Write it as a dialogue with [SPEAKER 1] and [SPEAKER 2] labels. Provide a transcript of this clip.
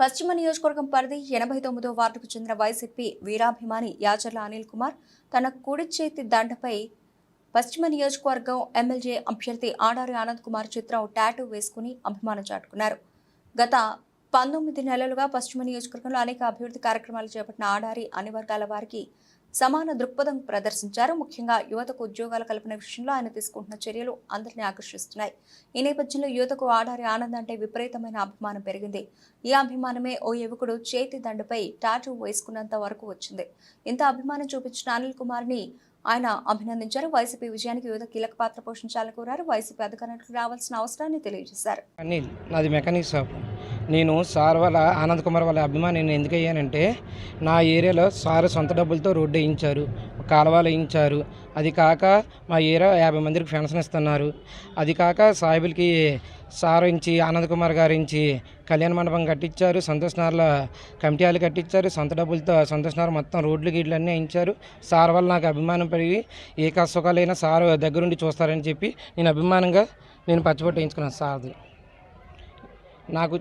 [SPEAKER 1] పశ్చిమ నియోజకవర్గం పరిధి ఎనభై తొమ్మిదో వార్డుకు చెందిన వైసీపీ వీరాభిమాని యాచర్ల అనిల్ కుమార్ తన కుడి చేతి దండపై పశ్చిమ నియోజకవర్గం ఎమ్మెల్యే అభ్యర్థి ఆడారి ఆనంద్ కుమార్ చిత్రం టాటూ వేసుకుని అభిమానం చాటుకున్నారు. గత పంతొమ్మిది నెలలుగా పశ్చిమ నియోజకవర్గంలో అనేక అభివృద్ధి కార్యక్రమాలు చేపట్టిన ఆడారి అన్ని వర్గాల వారికి సమాన దృక్పథం ప్రదర్శించారు. ముఖ్యంగా యువతకు ఉద్యోగాల కల్పన విషయంలో ఆయన తీసుకుంటున్న చర్యలు అందరినీ ఆకర్షిస్తున్నాయి. ఈ నేపథ్యంలో యువతకు ఆడారి ఆనంద్ అంటే విపరీతమైన అభిమానం పెరిగింది. ఈ అభిమానమే ఓ యువకుడు చేతి దండపై టాటూ వేసుకున్నంత వరకు వచ్చింది. ఇంత అభిమానం చూపించిన అనిల్ కుమార్ని ఆయన అభినందించారు. వైసీపీ విజయానికి యువత కీలక పాత్ర పోషించాలని కోరారు. వైసీపీ అధికారులకు రావాల్సిన అవసరాన్ని తెలియజేశారు.
[SPEAKER 2] అనిల్ నాది మెకానిక్ షాప్. నేను సార్ వాళ్ళ ఆనంద్ కుమార్ వాళ్ళ అభిమాని నేను ఎందుకు అయ్యానంటే నా ఏరియాలో సార్ సొంత డబ్బులతో రోడ్డు వేయించారు కాలువలు వేయించారు. అది కాక మా ఏరియా యాభై మందికి పెన్షన్ ఇస్తున్నారు. అది కాక సాహిబులకి సార్ ఇంచి ఆనంద్ కుమార్ గారు ఇంచి కళ్యాణ మండపం కట్టించారు సంతోష్ కమిటీలు కట్టించారు సొంత డబ్బులతో సంతోష్ మొత్తం రోడ్లు గీడ్లు అన్నీ వేయించారు. సార్ వల్ల నాకు అభిమానం పెరిగి ఏ కష్టకాలైనా సుఖాలైనా సార్ దగ్గరుండి చూస్తారని చెప్పి నేను అభిమానంగా నేను పచ్చిబొట్టు వేయించుకున్నాను సార్ది. నాకు